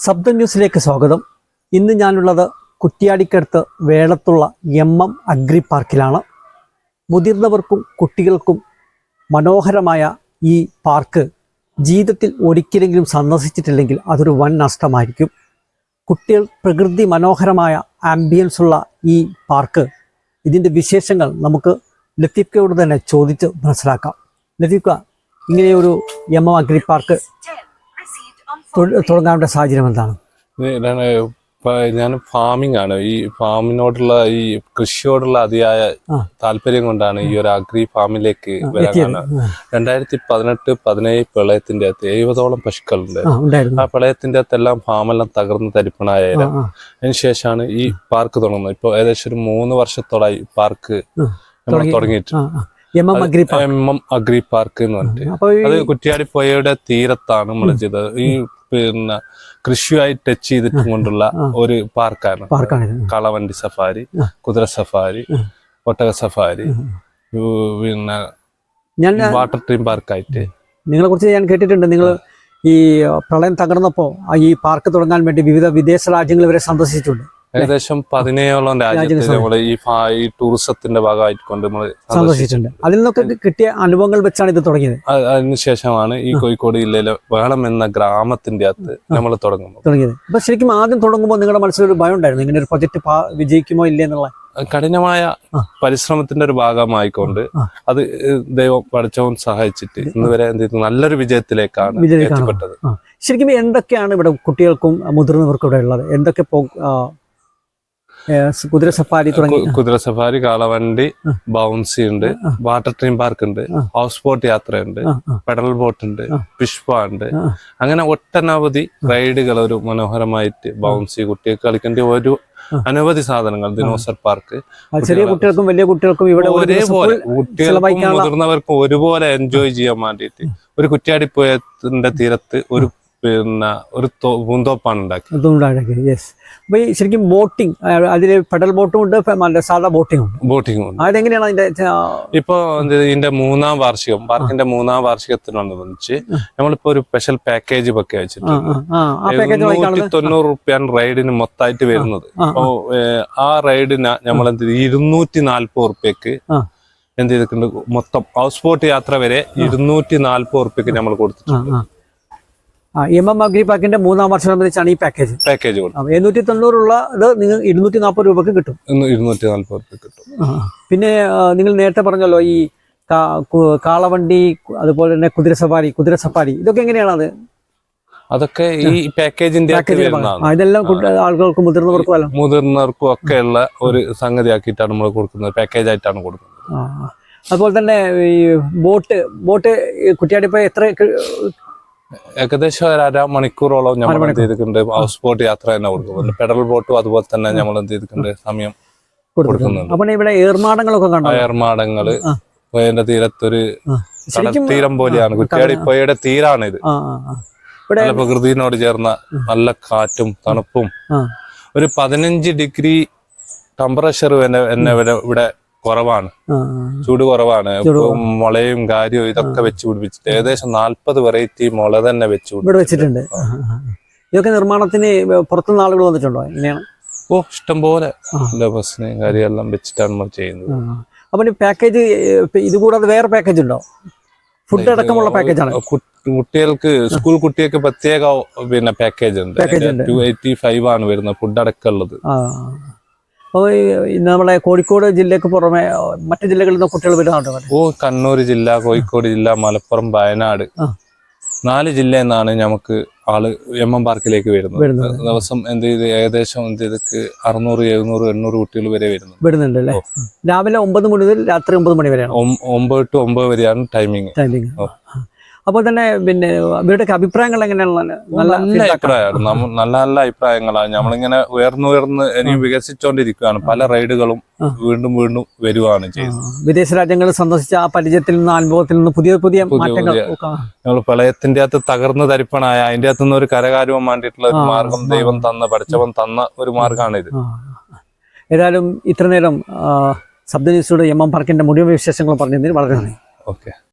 ശബ്ദ ന്യൂസിലേക്ക് സ്വാഗതം. ഇന്ന് ഞാനുള്ളത് കുറ്റിയാടിക്കടുത്ത് വേളത്തുള്ള എം എം അഗ്രി പാർക്കിലാണ്. മുതിർന്നവർക്കും കുട്ടികൾക്കും മനോഹരമായ ഈ പാർക്ക് ജീവിതത്തിൽ ഒരിക്കലെങ്കിലും സന്ദർശിച്ചിട്ടില്ലെങ്കിൽ അതൊരു വൻ നഷ്ടമായിരിക്കും. കുട്ടികൾ പ്രകൃതി മനോഹരമായ ആംബിയൻസ് ഉള്ള ഈ പാർക്ക്. ഇതിന്റെ വിശേഷങ്ങൾ നമുക്ക് ലത്തീഫ്കയോട് തന്നെ ചോദിച്ച് മനസ്സിലാക്കാം. ലത്തീഫ്ക ഇങ്ങനെയൊരു എം എം അഗ്രി പാർക്ക് തുടങ്ങാനുള്ള സാഹചര്യം എന്താണ്? ഞാൻ ഫാമിംഗ് ആണ്. ഈ ഫാമിനോടുള്ള ഈ കൃഷിയോടുള്ള അതിയായ. താല്പര്യം കൊണ്ടാണ് ഈ ഒരു അഗ്രി ഫാമിലേക്ക് വരാനാണ് രണ്ടായിരത്തി പതിനെട്ട് പതിനേഴ് പ്രളയത്തിന്റെ അകത്ത് എഴുപതോളം പശുക്കളുണ്ട്. ആ പ്രളയത്തിന്റെ അകത്തെല്ലാം ഫാമെല്ലാം തകർന്ന് തരിപ്പണായ അതിനുശേഷമാണ് ഈ പാർക്ക് തുടങ്ങുന്നത്. ഇപ്പൊ ഏകദേശം ഒരു മൂന്ന് വർഷത്തോളായി പാർക്ക് നമ്മൾ തുടങ്ങിയിട്ടുണ്ട്. M M agri park. M M agri park എന്ന് പറഞ്ഞിട്ട്. അത് കുറ്റിയാടി പുഴയുടെ തീരത്താണ് നമ്മൾ ചെയ്തത്. ഈ പിന്നെ കൃഷിയുമായി ടച്ച് ചെയ്തിട്ടും കൊണ്ടുള്ള ഒരു പാർക്കാണ്. കളവണ്ടി സഫാരി. കുതിര സഫാരി. ഒട്ടക സഫാരി പിന്നെ വാട്ടർ ട്രീം പാർക്കായിട്ട്. നിങ്ങളെ കുറിച്ച് ഞാൻ കേട്ടിട്ടുണ്ട്. നിങ്ങൾ ഈ പ്രളയം തകർന്നപ്പോൾ ഈ പാർക്ക് തുടങ്ങാൻ വേണ്ടി വിവിധ വിദേശ രാജ്യങ്ങൾ വരെ സന്ദർശിച്ചിട്ടുണ്ട്. ഏകദേശം പതിനേഴോളം രാജ്യത്ത് ഈ ഈ ടൂറിസത്തിന്റെ ഭാഗമായിട്ട് കൊണ്ട് നമ്മൾ സന്ദർശിച്ചിട്ടുണ്ട്. അതിൽ നിന്നൊക്കെ കിട്ടിയ അനുഭവങ്ങൾ വെച്ചാണ് ഇത് തുടങ്ങിയത്. അതിനുശേഷമാണ് ഈ കോഴിക്കോട് ജില്ലയിലെ വേളം എന്ന ഗ്രാമത്തിന്റെ അകത്ത് നമ്മൾ തുടങ്ങുന്നത്. തുടങ്ങിയത്. അപ്പൊ ശരിക്കും ആദ്യം തുടങ്ങുമ്പോൾ നിങ്ങളുടെ മനസ്സിൽ ഒരു ഭയം ഉണ്ടായിരുന്നു? ഇങ്ങനെ ഒരു പ്രൊജക്ട് വിജയിക്കുമോ ഇല്ലേ എന്നുള്ള? കഠിനമായ പരിശ്രമത്തിന്റെ ഒരു ഭാഗമായിക്കൊണ്ട്. അത് ദൈവം പഠിച്ചവും സഹായിച്ചിട്ട് ഇന്ന് വരെ നല്ലൊരു വിജയത്തിലേക്കാണ്. എത്തിപ്പെട്ടത്. ശരിക്കും എന്തൊക്കെയാണ് ഇവിടെ കുട്ടികൾക്കും മുതിർന്നവർക്കും ഇവിടെ ഉള്ളത്? എന്തൊക്കെ കുതിര സഫാരി തുടങ്ങി കുതിര സഫാരി കാളവണ്ടി. ബൗൺസി ഉണ്ട്. വാട്ടർ ട്രീം പാർക്ക് ഉണ്ട്. ഹൗസ് ബോട്ട് യാത്രയുണ്ട് പെഡൽ ബോട്ട് ഉണ്ട് പിഷ്പ ഉണ്ട് അങ്ങനെ ഒട്ടനവധി റൈഡുകൾ ഒരു മനോഹരമായിട്ട് ബൗൺസി കുട്ടികൾക്ക് കളിക്കേണ്ട ഒരു. അനവധി സാധനങ്ങൾ ദിനോസർ പാർക്ക് ചെറിയ കുട്ടികൾക്കും വലിയ കുട്ടികൾക്കും ഇവിടെ ഒരേപോലെ കുട്ടികൾക്കും മുതിർന്നവർക്കും ഒരുപോലെ എൻജോയ് ചെയ്യാൻ വേണ്ടിയിട്ട് ഒരു കുറ്റ്യാടിപ്പുഴത്തിന്റെ തീരത്ത് ഒരു പിന്നെ ഒരു പൂന്തോപ്പാണ് ഉണ്ടാക്കി യെസ് ഈ ശരിക്കും ബോട്ടിംഗ് അതിൽ പെഡൽ ബോട്ടും ഉണ്ട് സാധാ ബോട്ടിംഗ് ഉണ്ട്. ബോട്ടിംഗ് ഉണ്ട്. അതെങ്ങനെയാണ് അതിന്റെ ഇപ്പൊ ഇതിന്റെ മൂന്നാം വാർഷികം പാർക്കിന്റെ മൂന്നാം വാർഷികത്തിനോടനുബന്ധിച്ച് നമ്മളിപ്പോ ഒരു സ്പെഷ്യൽ പാക്കേജ് ഒക്കെ വെച്ചിട്ടുണ്ട്. തൊണ്ണൂറ് റുപ്യാണ് റൈഡിന് മൊത്തമായിട്ട് വരുന്നത്. ആ, അപ്പോ ആ റൈഡിന് നമ്മൾ എന്ത്? ഇരുന്നൂറ്റി നാല്പത് റുപ്യക്ക് എന്ത് ചെയ്തിട്ടുണ്ട്? മൊത്തം ഹൗസ് ബോട്ട് യാത്ര വരെ ഇരുന്നൂറ്റി നാല്പത് റുപ്യക്ക് നമ്മൾ കൊടുത്തിട്ടുണ്ട്. എം എം അഗ്രി പാക്കിന്റെ മൂന്നാം വർഷം സംബന്ധിച്ചാണ് ഈ പാക്കേജ് പാക്കേജ് എണ്ണൂറ്റി തൊണ്ണൂറുള്ള ഇത് നിങ്ങൾ ഇരുന്നൂറ്റി നാൽപ്പത് രൂപക്ക് കിട്ടും. ഇരുന്നൂറ്റി കിട്ടും പിന്നെ നിങ്ങൾ നേരത്തെ പറഞ്ഞല്ലോ ഈ കാളവണ്ടി അതുപോലെ തന്നെ കുതിര സഫാരി കുതിര സഫാരി ഇതൊക്കെ എങ്ങനെയാണ് അത്? അതൊക്കെ ഈ പാക്കേജിന്റെ ഇതെല്ലാം ആളുകൾക്ക് മുതിർന്നവർക്കും മുതിർന്നവർക്കും ഒക്കെ ഉള്ള ഒരു സംഗതി ആക്കിയിട്ടാണ് നമ്മൾ കൊടുക്കുന്നത്. പാക്കേജ് ആയിട്ടാണ് കൊടുക്കുന്നത്. അതുപോലെ തന്നെ ഈ ബോട്ട് ബോട്ട് കുട്ടിയാടിപ്പോ എത്ര ഏകദേശം ഒരു അര മണിക്കൂറോളം നമ്മൾ എന്ത് ചെയ്തിട്ടുണ്ട് ഹൗസ് ബോട്ട് യാത്ര തന്നെ കൊടുക്കുന്നുണ്ട് പെഡൽ ബോട്ടും അതുപോലെ തന്നെ നമ്മൾ എന്ത് ചെയ്തിട്ടുണ്ട് സമയം കൊടുക്കുന്നുണ്ട്. ഇവിടെ ഏർമാടങ്ങളൊക്കെ കണ്ടോ? ഏർമാടങ്ങൾ. പുഴയുടെ തീരത്തൊരു. തീരം പോലെയാണ്. കുറ്റിയാടി പുഴയുടെ തീരാണ് ഇത് നല്ല പ്രകൃതിയോട് ചേർന്ന നല്ല കാറ്റും തണുപ്പും. ഒരു പതിനഞ്ച് ഡിഗ്രി ടെമ്പറേച്ചർ എന്നെ ഇവിടെ കുറവാണ്. ചൂട് കുറവാണ്. മുളയും കാര്യവും ഇതൊക്കെ വെച്ച് പിടിപ്പിച്ചിട്ട് ഏകദേശം നാല്പത് വെറൈറ്റി മുള തന്നെ വെച്ച് ഇവിടെ വെച്ചിട്ടുണ്ട്. ഇതൊക്കെ നിർമ്മാണത്തിന് പുറത്തുനിന്ന് ആളുകൾ വന്നിട്ടുണ്ടോ? എങ്ങനെയാണ് ഓ ഇഷ്ടംപോലെ ആ. ബസ്സിന് കാര്യമെല്ലാം വെച്ചിട്ടാണ് നമ്മൾ ചെയ്യുന്നത്. അപ്പൊ പാക്കേജ് ഇത് കൂടാതെ വേറെ പാക്കേജ് ഉണ്ടോ? ഫുഡ് അടക്കമുള്ള പാക്കേജാണ് ആണ്. കുട്ടികൾക്ക് സ്കൂൾ കുട്ടികൾക്ക് പ്രത്യേക പിന്നെ പാക്കേജ് ഉണ്ട്. ടു എയ്റ്റി ഫൈവ് ആണ് വരുന്നത് ഫുഡ് അടക്കമുള്ളത്. അപ്പോൾ ഇന്ന് നമ്മളെ കോഴിക്കോട് ജില്ലക്ക് പുറമെ മറ്റു ജില്ലകളിൽ നിന്ന് കുട്ടികൾ വരുന്നുണ്ടോ? ഓ കണ്ണൂർ ജില്ല കോഴിക്കോട് ജില്ല മലപ്പുറം വയനാട്. നാല് ജില്ല എന്നാണ് നമുക്ക് ആൾ എം എം പാർക്കിലേക്ക് വരുന്നത്. ദിവസം എന്ത് ചെയ്ത് ഏകദേശം എന്ത് ചെയ്ത് അറുന്നൂറ് എഴുന്നൂറ് എണ്ണൂറ് കുട്ടികൾ വരെ വരുന്നു വരുന്നുണ്ട് അല്ലേ? രാവിലെ ഒമ്പത് മണി മുതൽ രാത്രി ഒമ്പത് മണി വരെയാണ്. ഒമ്പത് ടു ഒമ്പത് വരെയാണ് ടൈമിങ് ടൈമിങ്. അപ്പോൾ തന്നെ പിന്നെ ഇവരുടെ അഭിപ്രായങ്ങൾ എങ്ങനെയാണ് നല്ല നല്ല അഭിപ്രായമാണ്. നല്ല നല്ല അഭിപ്രായങ്ങളാണ്. നമ്മളിങ്ങനെ ഉയർന്നു ഉയർന്ന് ഇനി വികസിച്ചുകൊണ്ടിരിക്കുകയാണ് പല റൈഡുകളും വീണ്ടും വീണ്ടും വരുവാണ് ചെയ്യുന്നത്. വിദേശ രാജ്യങ്ങൾ സന്ദർശിച്ച ആ പരിചയത്തിൽ നിന്ന് അനുഭവത്തിൽ നിന്ന് പുതിയ പുതിയ മാറ്റങ്ങൾ നമ്മൾ പ്രളയത്തിന്റെ അകത്ത് തകർന്നു തരിപ്പണായ അതിന്റെ അകത്ത് നിന്ന് ഒരു കരകാര്യവും വേണ്ടിയിട്ടുള്ള ഒരു മാർഗം ദൈവം തന്ന പഠിച്ചവൻ തന്ന ഒരു മാർഗമാണ് ഇത്. ഏതായാലും ഇത്ര നേരം ശബ്ദ ന്യൂസിലൂടെ എം എം പാർക്കിന്റെ മുഴുവൻ വിശേഷങ്ങൾ പറഞ്ഞതിന് വളരെ നന്ദി. ഓക്കെ.